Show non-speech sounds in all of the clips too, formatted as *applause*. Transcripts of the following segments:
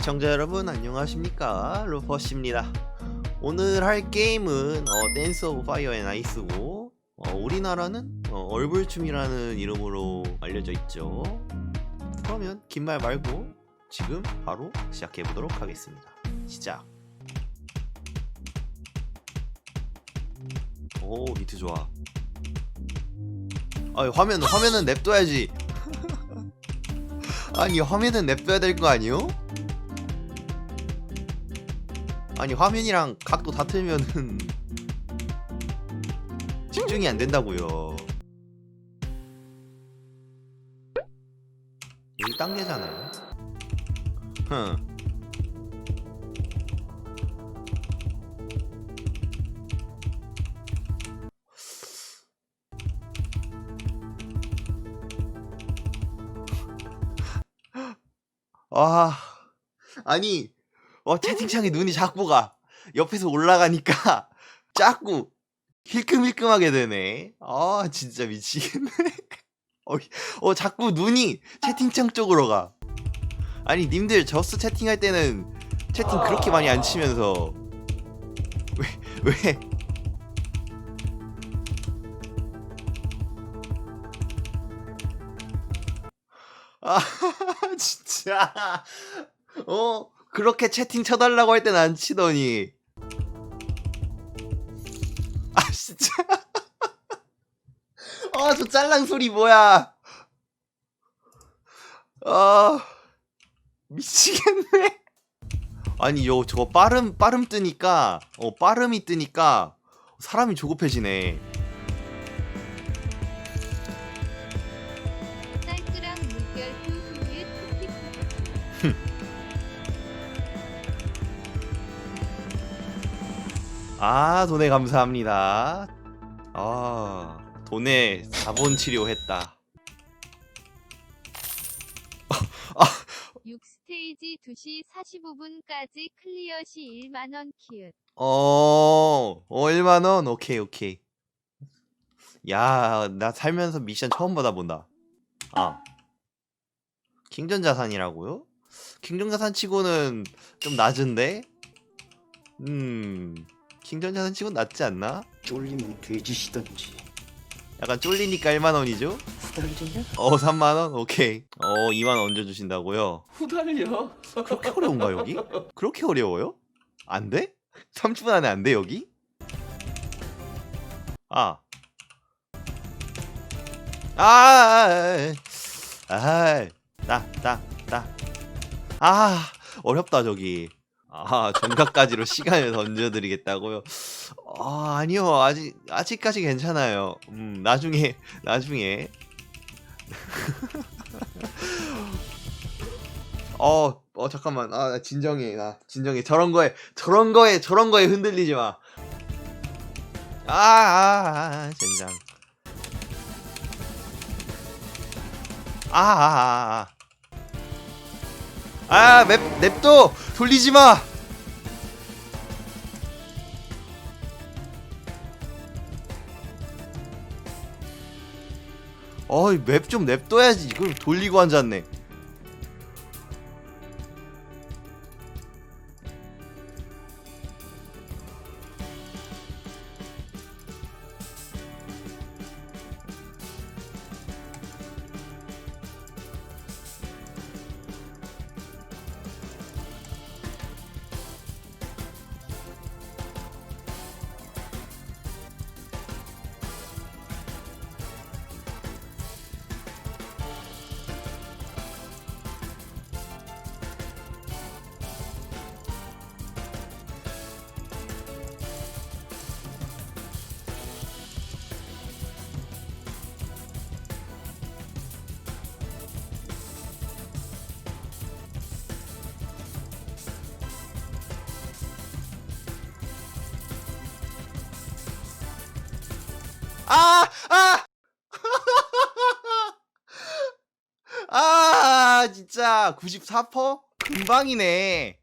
시청자 여러분 안녕하십니까? 루퍼씨입니다. 오늘 할 게임은 어, 댄스 오브 파이어 앤 아이스고 어, 우리나라는 어, 얼굴춤이라는 이름으로 알려져 있죠. 그러면 긴 말 말고 지금 바로 시작해 보도록 하겠습니다. 시작. 오 비트 좋아. 아 화면 화면은 냅둬야지. *laughs* 아니 화면은 냅둬야 될 거 아니요? 아니 화면이랑 각도 다 틀면은 집중이 안 된다고요. 1단계잖아요. 흥. 아, 아니, 어, 채팅창에 눈이 자꾸 가. 옆에서 올라가니까 *laughs* 자꾸 힐끔힐끔하게 되네. 아, 진짜 미치겠네. *laughs* 어, 어, 자꾸 눈이 채팅창 쪽으로 가. 아니, 님들 저스 채팅할 때는 채팅 그렇게 많이 안 치면서 왜, 왜? *laughs* 아, 진짜. 어, 그렇게 채팅 쳐달라고 할 땐 안 치더니. 아, 진짜. 아, *laughs* 저 짤랑 소리 뭐야. 아, 미치겠네. 아니, 요, 저거 빠름, 빠름 뜨니까, 어, 빠름이 뜨니까 사람이 조급해지네. 아, 돈에 감사합니다. 아, 돈에 자본 치료했다. 6스테이지 2시 45분까지 클리어 시 1만원 키읔 어, 어, 1만원? 오케이, 오케이. 야, 나 살면서 미션 처음 받아본다. 아. 킹전 자산이라고요? 킹전 자산 치고는 좀 낮은데? 음, 킹전 자산 치고는 낮지 않나? 쫄리면 돼지시던지 약간 쫄리니까 1만원이죠? 후달리냐? 어, 3만원? 오케이. 어, 2만원 얹어주신다고요? 후달려 그렇게 어려운가, 여기? 그렇게 어려워요? 안 돼? 30분 안에 안 돼, 여기? 아. 아, 아, 아, 아, 나, 나, 나. 아, 어렵다, 저기. 아, 정각까지로 시간을 던져드리겠다고요? 아, 아니요. 아직, 아직까지 괜찮아요. 음, 나중에, 나중에. *laughs* 어, 어, 잠깐만. 아, 나 진정해. 나 진정해. 저런 거에, 저런 거에, 저런 거에 흔들리지 마. 아, 아, 아, 젠장. 아, 아, 아, 아. 아, 맵, 냅둬! 돌리지 마! 어이, 맵 좀 냅둬야지. 이걸 돌리고 앉았네. 아! 아! *laughs* 아, 진짜 94%? 금방이네.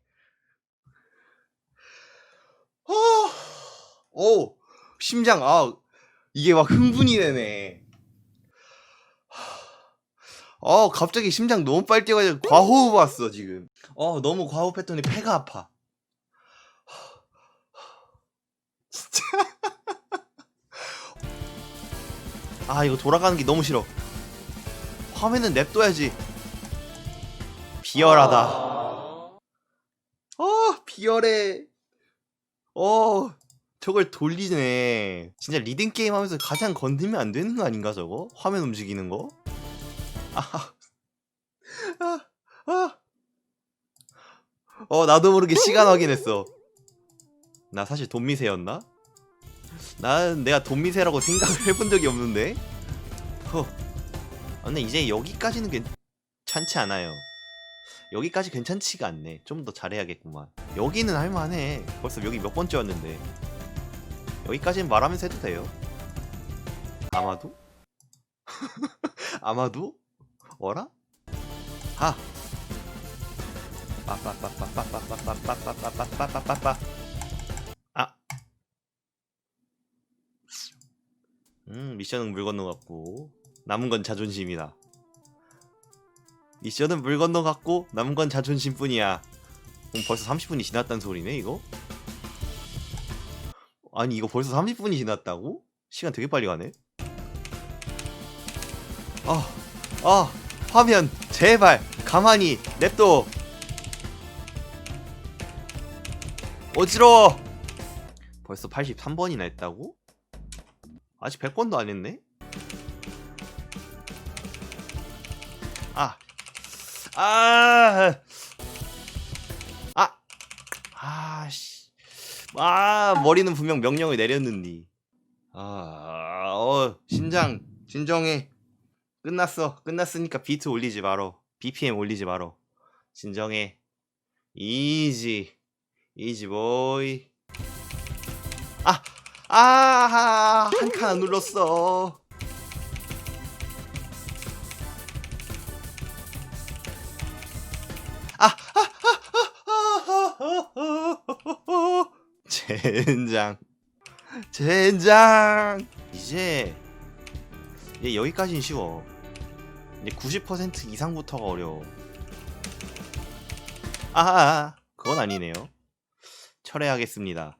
어. 오, 심장 아 이게 막 흥분이 되네. 어 갑자기 심장 너무 빨리 뛰어가지고 과호흡 왔어 지금 어 너무 과호흡했더니 폐가 아파 *laughs* 진짜 아 이거 돌아가는 게 너무 싫어. 화면은 냅둬야지. 비열하다. 어 비열해. 어 저걸 돌리네. 진짜 리듬 게임 하면서 가장 건들면 안 되는 거 아닌가 저거? 화면 움직이는 거? 아, 아, 아. 어 나도 모르게 시간 확인했어. 나 사실 돈미세였나? 난 내가 돈미세라고 생각을 해본 적이 없는데. 허. 아, 근데 이제 여기까지는 괜찮지 않아요. 여기까지 괜찮지가 않네. 좀 더 잘해야겠구만. 여기는 할만해. 벌써 여기 몇 번째 왔는데. 여기까지는 말하면서 해도 돼요. 아마도? *laughs* 아마도? 어라? 하. 빠빠빠빠빠빠빠빠빠빠빠빠빠빠 아 음, 미션은 물 건너갔고 남은 건 자존심이다. 미션은 물 건너갔고 남은 건 자존심뿐이야. 그럼 벌써 30분이 지났단 소리네 이거? 아니 이거 벌써 30분이 지났다고? 시간 되게 빨리 가네. 아, 아, 화면 제발 가만히 냅둬. 어지러워. 벌써 83번이나 했다고? 아직 100번도 안 했네? 아. 아. 아. 아, 씨. 아, 머리는 분명 명령을 내렸는디. 아, 어, 신장, 진정해. 끝났어. 끝났으니까 비트 올리지 말어. BPM 올리지 말어. 진정해. 이지. 이지 보이. 아, 아, 한칸 안 눌렀어. 아, 젠장, 젠장. 이제 이제 여기까지는 쉬워. 이제 90% 이상부터가 어려워. 아, 그건 아니네요. 철회하겠습니다.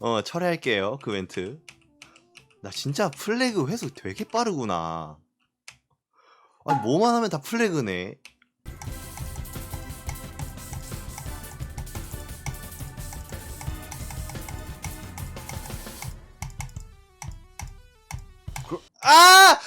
어, 철회할게요. 그 멘트. 나 진짜 플래그 회수 되게 빠르구나. 아, 뭐만 하면 다 플래그네. 그- 아! 아!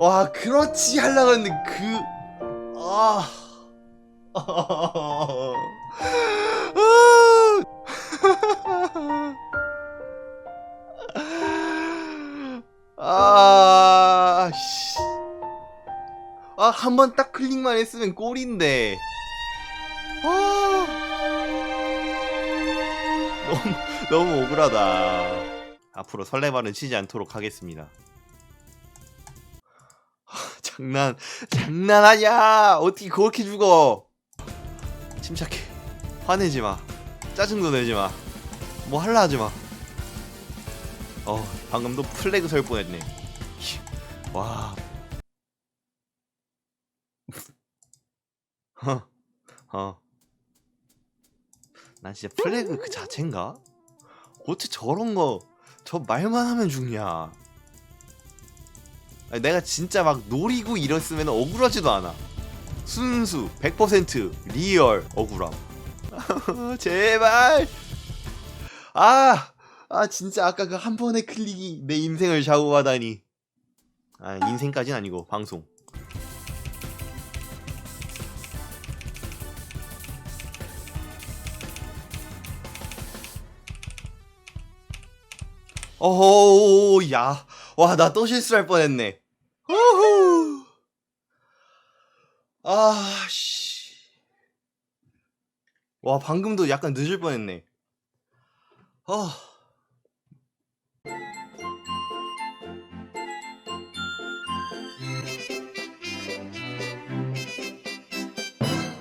와, 그렇지 하려고 했는데 그 아. 아, 씨. 아, 한 번 딱 클릭만 했으면 골인데. 아. 너무, 너무 억울하다. 앞으로 설레발은 치지 않도록 하겠습니다. 아, 장난, 장난하냐? 어떻게 그렇게 죽어? 침착해. 화내지 마. 짜증도 내지 마. 뭐 할라 하지 마. 어, 방금도 플래그 설 뻔했네. 와. *laughs* 어, 어. 난 진짜 플래그 그 자체인가? 어떻게 저런 거, 저 말만 하면 죽냐? 내가 진짜 막 노리고 이랬으면 억울하지도 않아. 순수, 100% 리얼 억울함. *laughs* 제발! 아! 아, 진짜 아까 그 한 번의 클릭이 내 인생을 좌우하다니. 아, 인생까진 아니고, 방송. 어허, 야. 와, 나 또 실수할 뻔했네. 어후. 아, 씨. 와, 방금도 약간 늦을 뻔했네. 아.